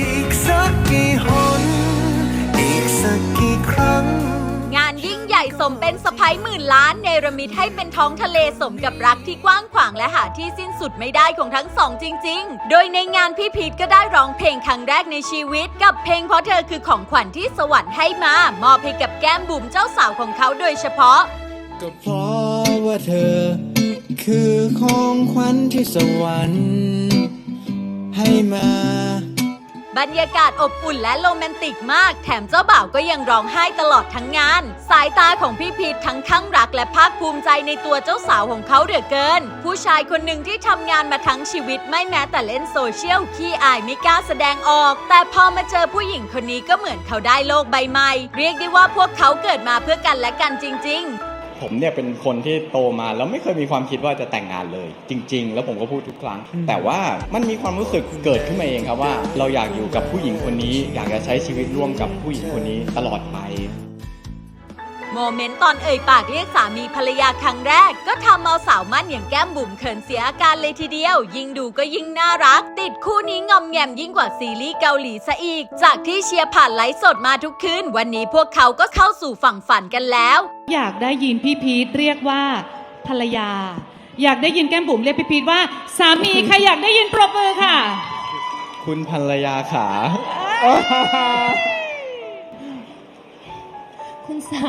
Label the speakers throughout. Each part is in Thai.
Speaker 1: อีกสักกี่หนอีกสักกี่ครั้ง
Speaker 2: งานยิ่งใหญ่สมเป็นสะพ้ยหมื่นล้านเนรมิตให้เป็นท้องทะเลสมกับรักที่กว้างขวางและหาที่สิ้นสุดไม่ได้ของทั้งสองจริง ๆ โดยในงานพี่พีทก็ได้ร้องเพลงครั้งแรกในชีวิต กับเพลงเพราะเธอคือของขวัญที่สวรรค์ให้มามอบให้กับแก้มบุ๋มเจ้าสาวของเขาโดยเฉพาะ
Speaker 3: ก็เพราะว่าเธอ คือของขวัญที่สวรรค์ให้มา
Speaker 2: บรรยากาศอบอุ่นและโรแมนติกมาก แถมเจ้าบ่าวก็ยังร้องไห้ตลอดทั้งงาน สายตาของพี่พีททั้งข้างรักและภาคภูมิใจในตัวเจ้าสาวของเขาเหลือเกิน ผู้ชายคนหนึ่งที่ทำงานมาทั้งชีวิตไม่แม้แต่เล่นโซเชียลขี้อายไม่กล้าแสดงออก แต่พอมาเจอผู้หญิงคนนี้ก็เหมือนเขาได้โลกใบใหม่ เรียกได้ว่าพวกเขาเกิดมาเพื่อกันและกันจริง ๆ
Speaker 4: ผมเนี่ยเป็นคนที่โตมาแล้วไม่เคยมีความคิดว่าจะแต่งงานเลย จริง ๆ แล้วผมก็พูดทุกครั้ง แต่ว่ามันมีความรู้สึกเกิดขึ้นมาเองครับว่า เราอยากอยู่กับผู้หญิงคนนี้ อยากจะใช้ชีวิตร่วมกับผู้หญิงคนนี้ตลอดไป
Speaker 2: โมเมนต์ตอนเอ่ยปากเรียกสามีภรรยาครั้งแรก ก็ทำเอาสาวมั่นอย่างแก้มบุ๋มเขินเสียอาการเลยทีเดียว ยิ่งดูก็ยิ่งน่ารัก ติดคู่นี้งอมแงมยิ่งกว่าซีรีส์เกาหลีซะอีก จากที่เชียร์ผ่านไลฟ์สดมาทุกคืน วันนี้พวกเขาก็เข้าสู่ฝั่งฝันกันแล้ว
Speaker 5: อยากได้ยินพี่พีทเรียกว่าภรรยา อยากได้ยินแก้มบุ๋มเรียกพี่พีทว่าสามีใครอยากได้ยินปรบมือค่ะ
Speaker 4: คุณภรรยาขา
Speaker 5: คุณสา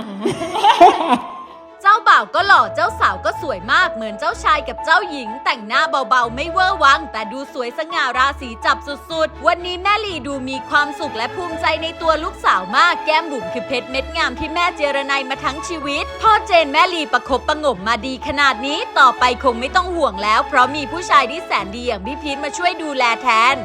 Speaker 2: เจ้าบ่าวก็หล่อเจ้าสาวก็สวยมากเหมือนเจ้าชายกับเจ้าหญิง แต่งหน้าเบาๆ ไม่เวอร์วัง แต่ดูสวยสง่าราศีจับสุดๆ วันนี้แม่ลีดูมีความสุขและภูมิใจในตัวลูกสาวมากแก้มบุ๋มคือเพชรเม็ดงามที่แม่เจรนายมาทั้งชีวิต พ่อเจนแม่ลีประคบประหงมมาดีขนาดนี้ ต่อไปคงไม่ต้องห่วงแล้ว เพราะมีผู้ชายที่แสนดีอย่างพี่พีทมาช่วยดูแลแทน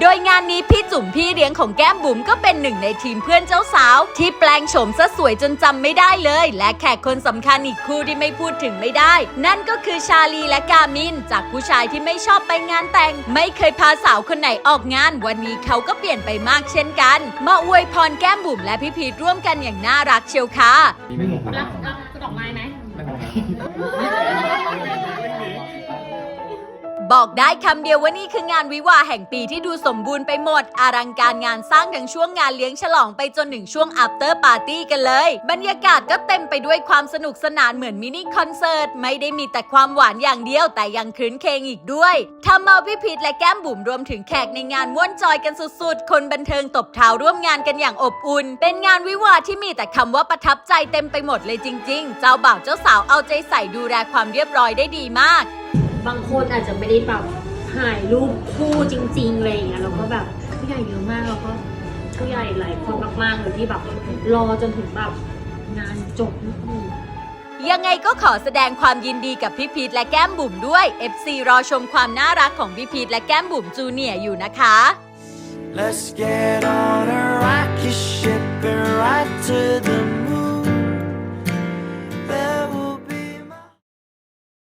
Speaker 2: โดยงานนี้พี่จุ๋มพี่เลี้ยงของแก้มบุ๋มก็เป็นหนึ่งในทีมเพื่อนเจ้าสาว ที่แปลงโฉมซะสวยจนจำไม่ได้เลย และแขกคนสำคัญอีกคู่ที่ไม่พูดถึงไม่ได้ นั่นก็คือชาลีและกามิน จากผู้ชายที่ไม่ชอบไปงานแต่ง ไม่เคยพาสาวคนไหนออกงาน วันนี้เขาก็เปลี่ยนไปมากเช่นกัน มาอวยพรแก้มบุ๋มและพี่พีทร่วมกันอย่างน่ารักเชียวค่ะ
Speaker 5: รับรับดอกไม้ไหม
Speaker 2: บอกได้คำเดียวว่านี่คืองานวิวาแห่งปีที่ดูสมบูรณ์ไปหมด อลังการงานสร้างทั้งช่วงงานเลี้ยงฉลองไปจนถึงช่วง after party กันเลย บรรยากาศก็เต็มไปด้วยความสนุกสนานเหมือนมินิคอนเสิร์ต ไม่ได้มีแต่ความหวานอย่างเดียวแต่ยังครื้นเคงอีกด้วยทำเอาพี่พีทและแก้มบุ๋มรวมถึงแขกในงานม่วนจอยกันสุดๆ คนบันเทิงตบเท้าร่วมงานกันอย่างอบอุ่น เป็นงานวิวาที่มีแต่คำว่าประทับใจเต็มไปหมดเลยจริง ๆ เจ้าบ่าวเจ้าสาวเอาใจใส่ดูแลความเรียบร้อยได้ดีมาก
Speaker 6: บางคนอาจจะไม่ได้แบบถ่ายรูปคู่จริงๆอะไรอย่างเงี้ยแล้วก็แบบผู้ใหญ่เยอะมากแล้วก็ผู้ใหญ่หลายคนมากๆเลยที่แบบรอจนถึงแบบงานจบนิดนึง
Speaker 2: ยังไงก็ขอแสดงความยินดีกับพี่พีทและแก้มบุ๋มด้วย FC รอชมความน่ารักของพี่พีทและแก้มบุ๋มจูเนียร์อยู่นะคะ
Speaker 1: Let's get on a rocket ship